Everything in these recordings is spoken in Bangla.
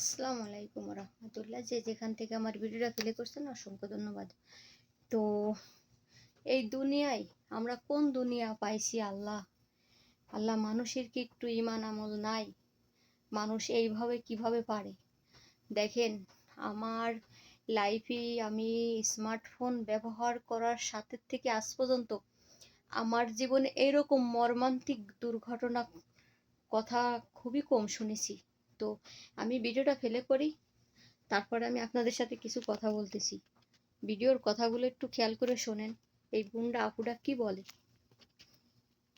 আসসালামু আলাইকুম রহমতুল্লাহ। যে যেখান থেকে আমার ভিডিওটা প্লে করছেন, অসংখ্য ধন্যবাদ। তো এই দুনিয়ায় আমরা কোন দুনিয়া পাইছি আল্লাহ? আল্লাহ মানুষের কি একটু ইমান আমল নাই? মানুষ এইভাবে কীভাবে পারে? দেখেন, আমার লাইফে আমি স্মার্টফোন ব্যবহার করার সাথে থেকে আজ পর্যন্ত আমার জীবনে এরকম মর্মান্তিক দুর্ঘটনা কথা খুবই কম শুনেছি। তো আমি ভিডিওটা ফেলে করি। তারপরে আমি আপনাদের সাথে কিছু কথা বলতেছি। ভিডিওর কথাগুলো একটু খেয়াল করে শোনেন। এই বুনটা আপুটা কি বলে?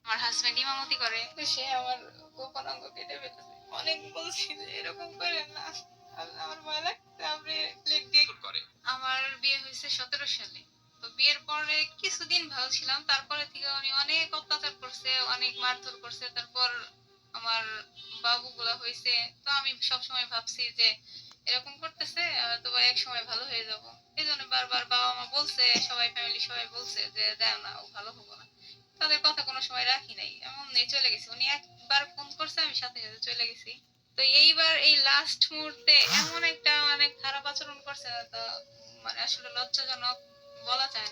আমার হাজবেন্ড ইমামতি করে তো সে আমার গোপন অঙ্গ কেটে ফেলেছে। অনেক বলছি যে এরকম করেন না। আমার ভয় লাগছে আপনি প্লেট দিয়ে করে। আমার বিয়ে হয়েছে সতেরো সালে। তো বিয়ের পরে কিছুদিন ভালো ছিলাম তারপরে থেকে উনি অনেক অত্যাচার করছে অনেক মারধর করছে। তারপর আমার বাবুগুলা হয়েছে তো আমি সবসময় ভাবছি যে এরকম করতেছে তো এক সময় ভালো হয়ে যাব। এই জন্য বারবার বাবা মা বলছে, সবাই ফ্যামিলি সবাই বলছে যে দেও না, ও ভালো হব না। তাদের কথা কোনো সময় রাখি নাই এমন চলে গেছি। উনি একবার ফোন করছে, আমি সাথে সাথে চলে গেছি। তো এইবার এই লাস্ট মুহূর্তে এমন একটা মানে খারাপ আচরণ করছে তা মানে আসলে লজ্জাজনক বলা যায় না।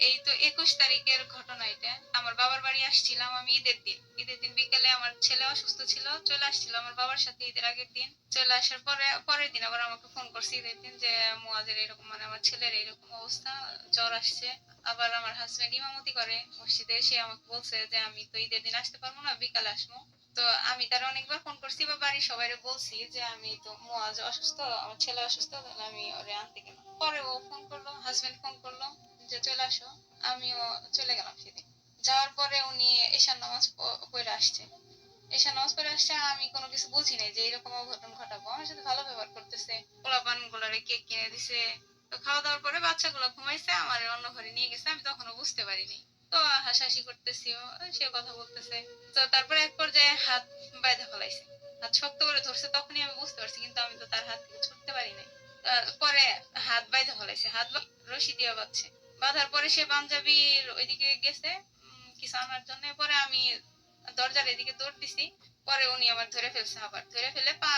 এই তো একুশ তারিখের ঘটনা এটা। আমার বাবার বাড়ি আসছিলাম আমি ঈদের দিন। ঈদের দিন বিকেলে আমার ছেলে অসুস্থ ছিল, চলে আসছিল আমার বাবার সাথে ঈদের আগের দিন। চলে আসার পরে, পরের দিন আবার আমাকে ফোন করছে ঈদের দিন যে মুয়াজের এরকম মানে আমার ছেলের এরকম অবস্থা, জ্বর আসছে। আবার আমার হাজবেন্ড ইমামতি করে মসজিদে সে আমাকে বলছে যে, আমি তো ঈদের দিন আসতে পারব না, বিকালে আসব। তো আমি তার অনেকবার ফোন করছি, বা বাড়ির সবাই বলছি যে, আমি তো মুয়াজ অসুস্থ, আমার ছেলে অসুস্থ আমি ওরে আনতে গেলাম। পরে ও ফোন করল হাজবেন্ড ফোন করল। যে চলে আসো, আমিও চলে গেলাম সেদিন। যাওয়ার পরে উনি এশার নামাজ পড়ে আসছে। এশার নামাজ পড়ে আসছে, আমি কোনো কিছু বুঝি নাই যে এরকম অঘটন ঘটাবো। আমার সাথে ভালো ব্যবহার করতেছে। পোলাপান গুলারে কেক কিনে দিছে। তো খাওয়া দাওয়ার পরে বাচ্চাগুলো ঘুমাইছে, আমার অন্য ঘরে নিয়ে গেছে। আমি তখনও বুঝতে পারিনি। তো হাসাহাসি করতেছি সে কথা বলতেছে। তো তারপরে এক পর্যায়ে হাত বাইধা ফেলাইছে। হাত শক্ত করে ধরছে, তখনই আমি বুঝতে পারছি, কিন্তু আমি তো তার হাত থেকে ছুটতে পারি নাই। পরে হাত বাইধা ফেলাইছে। হাত রশি দিয়ে বাঁধছে। বাঁধার পরে সে পাঞ্জাবির ওইদিকে গেছে কিছু আনার জন্য। পরে আমি দরজার এদিকে দৌড় দিছি। পরে উনি আমার ধরে ফেলছে আবার। ধরে ফেলে পা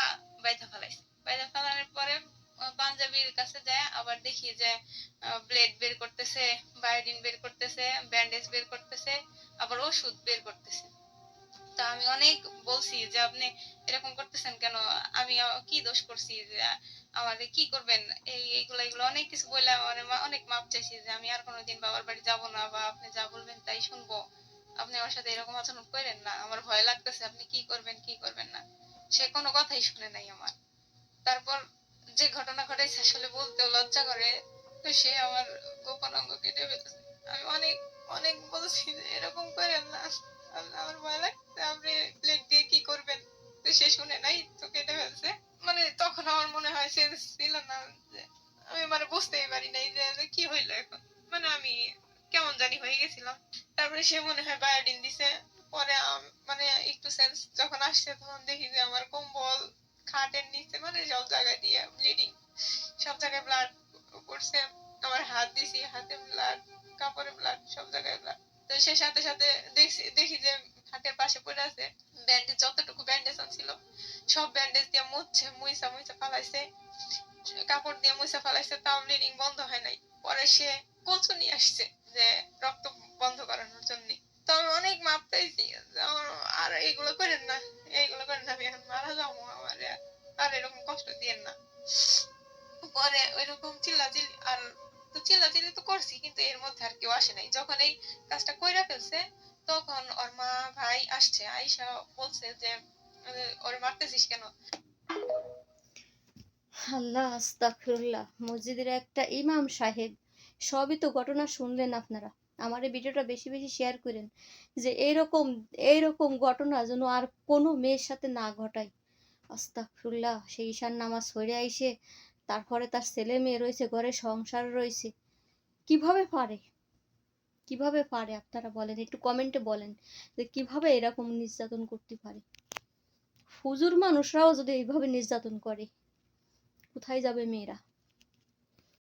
বাইধা ফেলাইছে। বাইধা ফেলানোর পরে পাঞ্জাবির কাছে যায়, আবার দেখি যে ব্লেড বের করতেছে, বায়োডিন বের করতেছে, ব্যান্ডেজ বের করতেছে, আবার ওষুধ বের করতেছে। তা আমি অনেক বলছি যে, আপনি এরকম করতেছেন কেন? আমি কি দোষ করছি যে, আমাদের কি করবেন? এই, এইগুলো এগুলো অনেক কিছু বলে আমার মা- অনেক মাপ চাইছি যে, আমি আর কোনোদিন বাবার বাড়ি যাব না বা আপনি যা বলবেন তাই শুনব। আপনি আমার সাথে এরকম আচরণ করেন না। আমার ভয় লাগতেছে আপনি কি করবেন কি করবেন না। সে কোনো কথাই শুনে নাই আমার। তারপর যে ঘটনা ঘটেছে আসলে বলতেও লজ্জা করে। তো সে আমার গোপন অঙ্গ কেটে ফেলেছে আমি অনেক অনেক বলছি যে, এরকম করেন না। সে ছিল না আমি মানে বুঝতেই পারি নাই যে কি হইল এখন। মানে আমি কেমন জানি হয়ে গেছিলাম। তারপরে সে মনে হয় বায়োডিন দিছে। পরে মানে একটু সেন্স যখন আসছে তখন দেখি যে আমার কম্বল খাটের নিচে মানে সব জায়গায় দিয়ে ব্লিডিং সব জায়গায় ব্লাড করছে আমার হাত দিছি, হাতে ব্লাড কাপড়ে ব্লাড সব জায়গায় ব্লাড তো সে সাথে সাথে দেখছি, দেখি যে খাটের পাশে পড়ে আছে। ব্যান্ডেজ যতটুকু ব্যান্ডেজ ছিল সব ব্যান্ডেজ দিয়ে মুছছে মুইসা মুইসা ফালাইছে। কাপড় দিয়ে মুইসা ফালাইছে, তাও ব্লিডিং বন্ধ হয় নাই। পরে সে কচু নিয়ে আসছে যে রক্ত বন্ধ করানোর জন্য। তো আমি অনেক মাপ চাইছি আর এইগুলো করেন না, এইগুলো করেন না, আমি এখন মারা যাব আমার, আর এরকম কষ্ট দিয়েন না। পরে ওইরকম চিল্লাচিল্লি, আর তো চিল্লাচিল্লি তো করছি, কিন্তু এর মধ্যে আর কেউ আসে নাই। যখন এই কাজটা কইরা ফেলছে তখন ওর মা ভাই আসছে, আইসা বলছে যে, ওরে মারতেছিস কেন? আল্লাহ, আস্তাগফিরুল্লাহ, মসজিদের একটা ইমাম সাহেব, সবই তো ঘটনা শুনলেন আপনারা। আমার এই ভিডিওটা বেশি বেশি শেয়ার করেন, যে এইরকম এইরকম ঘটনা যেন আর কোনো মেয়ের সাথে না ঘটায়। আস্তাগফিরুল্লাহ, সেই ঈশান নামাজ হয়ে আইসে, তারপরে তার ছেলে মেয়ে রয়েছে, ঘরে সংসার রয়েছে। কীভাবে পারে? কীভাবে পারে? আপনারা বলেন, একটু কমেন্টে বলেন যে কীভাবে এরকম নির্যাতন করতে পারে? হুজুর মানুষরাও যদি এইভাবে নির্যাতন করে, কোথায় যাবে মেয়েরা?